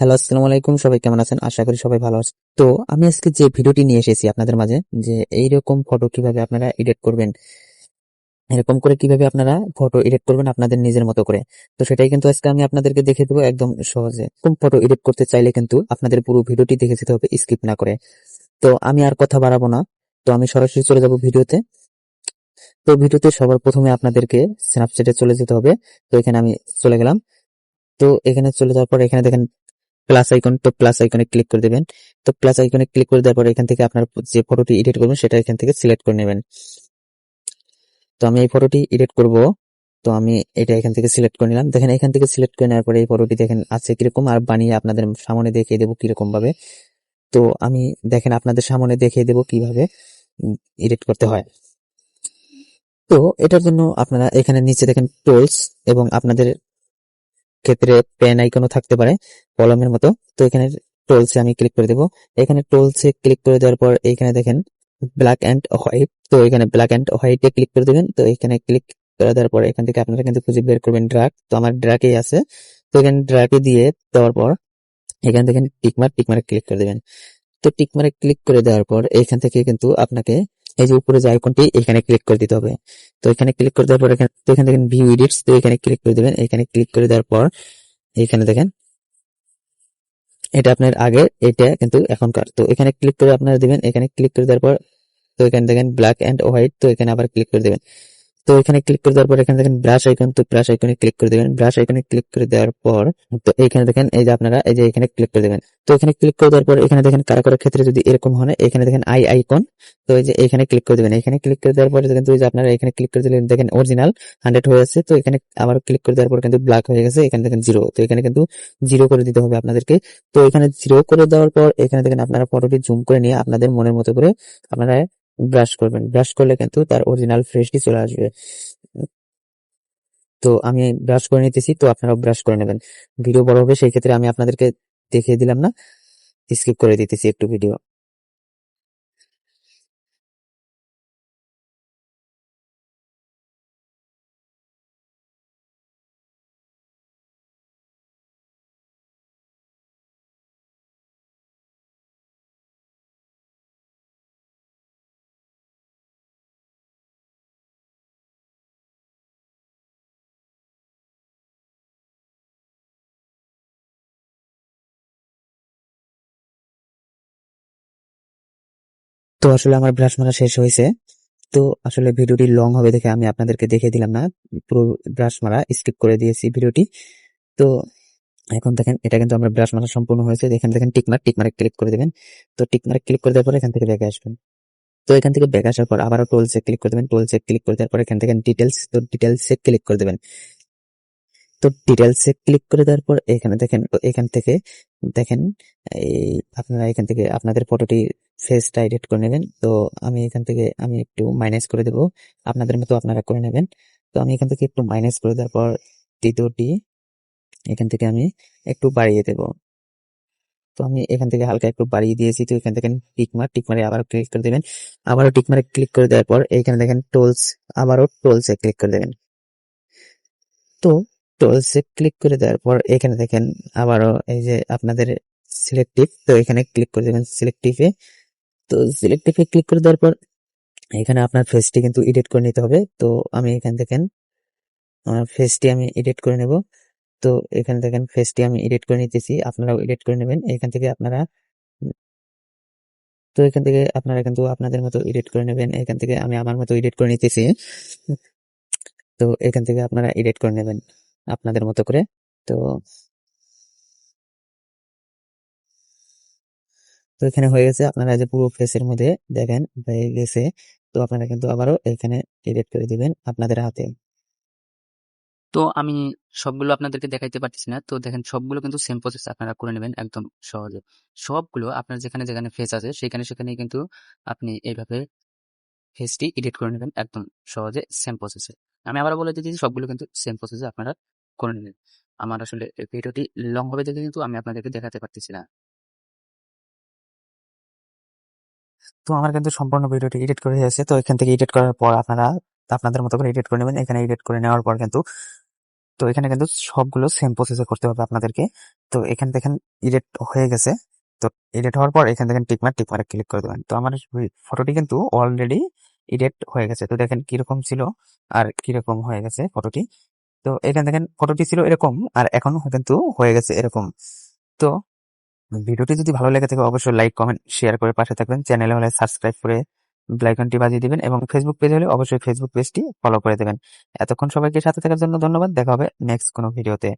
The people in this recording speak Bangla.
হ্যালো আসসালামু আলাইকুম। সবাই কেমন আছেন? আশা করি সবাই ভালো আছেন। তো আমি আজকে যে ভিডিওটি নিয়ে এসেছি আপনাদের মাঝে, যে এইরকম ফটো কীভাবে আপনারা এডিট করবেন, এরকম করে কীভাবে আপনারা ফটো এডিট করবেন আপনাদের নিজের মতো করে, তো সেটাই কিন্তু আজকে আমি আপনাদেরকে দেখে দেবো একদম সহজে। এরকম ফটো এডিট করতে চাইলে কিন্তু আপনাদের পুরো ভিডিওটি দেখে যেতে হবে স্কিপ না করে। তো আমি আর কথা বাড়াবো না। তো আমি সরাসরি চলে যাব ভিডিওতে। তো ভিডিওতে সবার প্রথমে আপনাদেরকে স্ন্যাপচ্যাটে চলে যেতে হবে। তো এখানে আমি চলে গেলাম। তো এখানে চলে যাওয়ার পর এখানে দেখেন প্লাস আইকন তো প্লাস আইকনে ক্লিক করে দেবেন। তো প্লাস আইকনে ক্লিক করে দেওয়ার পর এখান থেকে আপনার যে ফটোটি এডিট করবেন, সেটা এখান থেকে সিলেক্ট করে নেবেন। তো আমি এই ফটোটি এডিট করব। তো আমি এটা এখান থেকে সিলেক্ট করে নিলাম। দেখেন এখান থেকে সিলেক্ট করে নেওয়ার পরে এই ফটোটি দেখেন আছে কীরকম, আর বানিয়ে আপনাদের সামনে দেখিয়ে দেবো কীরকম ভাবে তো আমি দেখেন আপনাদের সামনে দেখিয়ে দেবো কীভাবে এডিট করতে হয়। তো এটার জন্য আপনারা এখানে নিচে দেখেন টোলস এবং আপনাদের ক্ষেত্রে পেন আইকনও থাকতে পারে, কলমের মতো। তো এখানে টোলসে আমি ক্লিক করে দেবো। এখানে টোলসে ক্লিক করে দেওয়ার পর এখানে দেখেন ব্ল্যাক অ্যান্ড হোয়াইট তো এখানে ব্ল্যাক অ্যান্ড হোয়াইটে ক্লিক করে দেবেন। তো এখানে ক্লিক করে দেওয়ার পর এখান থেকে আপনারা কিন্তু খুঁজে বের করবেন ড্রাগ তো আমার ড্রাগেই আছে। তো এখানে ড্রাগে দিয়ে দেওয়ার পর এখান থেকে টিকমার টিকমারে ক্লিক করে দেবেন। তো টিকমারে ক্লিক করে দেওয়ার পর এখান থেকে কিন্তু আপনাকে এই যে উপরে যে আইকনটি, এখানে ক্লিক করে দিতে হবে। তো এখানে ক্লিক করে দেওয়ার পর এখানে, তো এখানে দেখেন ভিউ এডিটস তো এখানে ক্লিক করে দেবেন। এখানে ক্লিক করে দেওয়ার পর এখানে দেখেন, এটা আপনার আগে, এটা কিন্তু এখনকার। তো এখানে ক্লিক করে আপনারা দিবেন, এখানে ক্লিক করে দেওয়ার পর, তো এখানে দেখেন ব্ল্যাক অ্যান্ড হোয়াইট তো এখানে আবার ক্লিক করে দেবেন। তো এখানে ক্লিক করে দেওয়ার পর এখানে দেখেন ব্রাশ আইকন তো ব্রাশ আইকনে ক্লিক করে দেবেন। ব্রাশ আইকনে ক্লিক করে দেওয়ার পর, তো এখানে দেখেন, এই যে আপনারা, এই যে এখানে ক্লিক করে দেবেন। তো এখানে ক্লিক করে দেওয়ার পর, এখানে দেখেন কারা কারও ক্ষেত্রে যদি এরকম হয় এখানে দেখেন আই আইকন তো এই যে এখানে ক্লিক করে দেবেন। এখানে ক্লিক করে দেওয়ার পরে কিন্তু যে আপনারা এখানে ক্লিক করে দিলেন, দেখেন অরিজিনাল হান্ড্রেড হয়ে আছে তো এখানে আবার ক্লিক করে দেওয়ার পর কিন্তু ব্ল্যাক হয়ে গেছে, এখানে দেখেন জিরো তো এখানে কিন্তু জিরো করে দিতে হবে আপনাদেরকে। তো এখানে জিরো করে দেওয়ার পর, এখানে দেখেন আপনারা ফটোটি জুম করে নিয়ে আপনাদের মনের মতো করে আপনারা ব্রাশ করবেন। ব্রাশ করলে কিন্তু তার অরিজিনাল ফ্রেশটি চলে আসবে। তো আমি ব্রাশ করে নিতেছি, তো আপনারাও ব্রাশ করে নেবেন। ভিডিও বড় হবে, সেই ক্ষেত্রে আমি আপনাদেরকে দেখিয়ে দিলাম না। স্কিপ করে দিতেছি একটু ভিডিও তো আসলে আমার ব্রাশ মারা শেষ হয়েছে। তো আসলে ভিডিওটি লং হবে দেখে আমি আপনাদেরকে দেখে দিলাম না। পুরো ব্রাশ মারা স্কিপ করে দিয়েছি ভিডিওটি। তো এখন দেখেন, এটা কিন্তু আমার ব্রাশ মারা সম্পূর্ণ হয়েছে। এখানে দেখেন টিকমার্ক টিকমার্ক ক্লিক করে দেবেন। তো টিকমার্ক ক্লিক করে দেওয়ার পর এখান থেকে ব্যাগে আসবেন। তো এখান থেকে ব্যাগ আসার পর আবারও টোলসে ক্লিক করে দেবেন। টোলসে ক্লিক করে দেওয়ার পর এখান থেকে ডিটেলস তো ডিটেলসে ক্লিক করে দেবেন। তো ডিটেলসে ক্লিক করে দেওয়ার পর এখানে দেখেন, এখান থেকে দেখেন, এই আপনারা এখান থেকে আপনাদের ফটোটি ফেসটা এডিট করে নেবেন। তো আমি এখান থেকে আমি একটু মাইনাস করে দেব। আপনাদের মতো আপনারা করে নেবেন। তো আমি এখান থেকে একটু মাইনাস করে দেওয়ার পর দ্বিতীয়টি এখান থেকে আমি একটু বাড়িয়ে দেব। তো আমি এখান থেকে হালকা একটু বাড়িয়ে দিয়েছি। তো এখান থেকে টিকমার টিকমারে আবার ক্লিক করে দেবেন। আবারও টিকমারে ক্লিক করে দেওয়ার পর এখানে দেখেন টোলস আবারও টোলসে ক্লিক করে দেবেন। তো টোলসে ক্লিক করে দেওয়ার পর এখানে দেখেন আবারও এই যে আপনাদের সিলেক্টিভ তো এখানে ক্লিক করে দেবেন সিলেক্টিভে তো সিলেক্টিভে ক্লিক করে দেওয়ার পর, এখানে আপনার ফেসটি কিন্তু এডিট করে নিতে হবে। তো আমি এখান দেখেন, আমার ফেসটি আমি এডিট করে নেব। তো এখান দেখেন ফেসটি আমি এডিট করে নিতেছি, আপনারাও এডিট করে নেবেন। এখান থেকে আপনারা, তো এখান থেকে আপনারা কিন্তু আপনাদের মতো এডিট করে নেবেন। এখান থেকে আমি আমার মতো এডিট করে নিতেছি। তো এখান থেকে আপনারা এডিট করে নেবেন আপনাদের মতো করে। তো তো এখানে হয়ে গেছে। আপনারা যে পুরো ফেসের মধ্যে দেখেন, হয়ে গেছে। তো আপনারা কিন্তু আবারও এখানে এডিট করে দিবেন আপনাদের হাতে। তো আমি সবগুলো আপনাদেরকে দেখাইতে পারতেছি না। তো দেখেন, সবগুলো কিন্তু সেম প্রসেস আপনারা করে নেবেন একদম সহজে। সবগুলো আপনার যেখানে যেখানে ফেস আছে, সেখানে সেখানে কিন্তু আপনি এইভাবে ফেসটি এডিট করে নেবেন একদম সহজে সেম প্রসেসে আমি আবার বলে দিচ্ছি, সবগুলো কিন্তু সেম প্রসেসে আপনারা করে নেবেন। আমার আসলে ভিডিওটি লং হবে দেখে কিন্তু আমি আপনাদেরকে দেখাতে পারতেছি না। তো আমার কিন্তু সম্পূর্ণ ভিডিওটি এডিট করে হয়েছে। তো এখান থেকে এডিট করার পর আপনারা আপনাদের মতো করে এডিট করে নেবেন। এখানে এডিট করে নেওয়ার পর কিন্তু তো এখানে কিন্তু সবগুলো সেম প্রসেসে করতে হবে আপনাদেরকে। তো এখানে দেখেন এডিট হয়ে গেছে। তো এডিট হওয়ার পর এখানে দেখেন টিকমার্ক টিকমার্ক ক্লিক করে দেবেন। তো আমার ফটোটি কিন্তু অলরেডি এডিট হয়ে গেছে। তো দেখেন কীরকম ছিল আর কীরকম হয়ে গেছে ফটোটি তো এখানে দেখেন ফটোটি ছিল এরকম আর এখন কিন্তু হয়ে গেছে এরকম। তো ভিডিওটি যদি ভালো লেগে থাকে, অবশ্যই লাইক কমেন্ট শেয়ার করে পাশে থাকবেন। চ্যানেলে হলে সাবস্ক্রাইব করে ব্লাইকনটি বাজিয়ে দিবেন এবং ফেসবুক পেজ হলে অবশ্যই ফেসবুক পেজটি ফলো করে দেবেন। এতক্ষণ সবাইকে সাথে থাকার জন্য ধন্যবাদ। দেখা হবে নেক্সট কোনো ভিডিওতে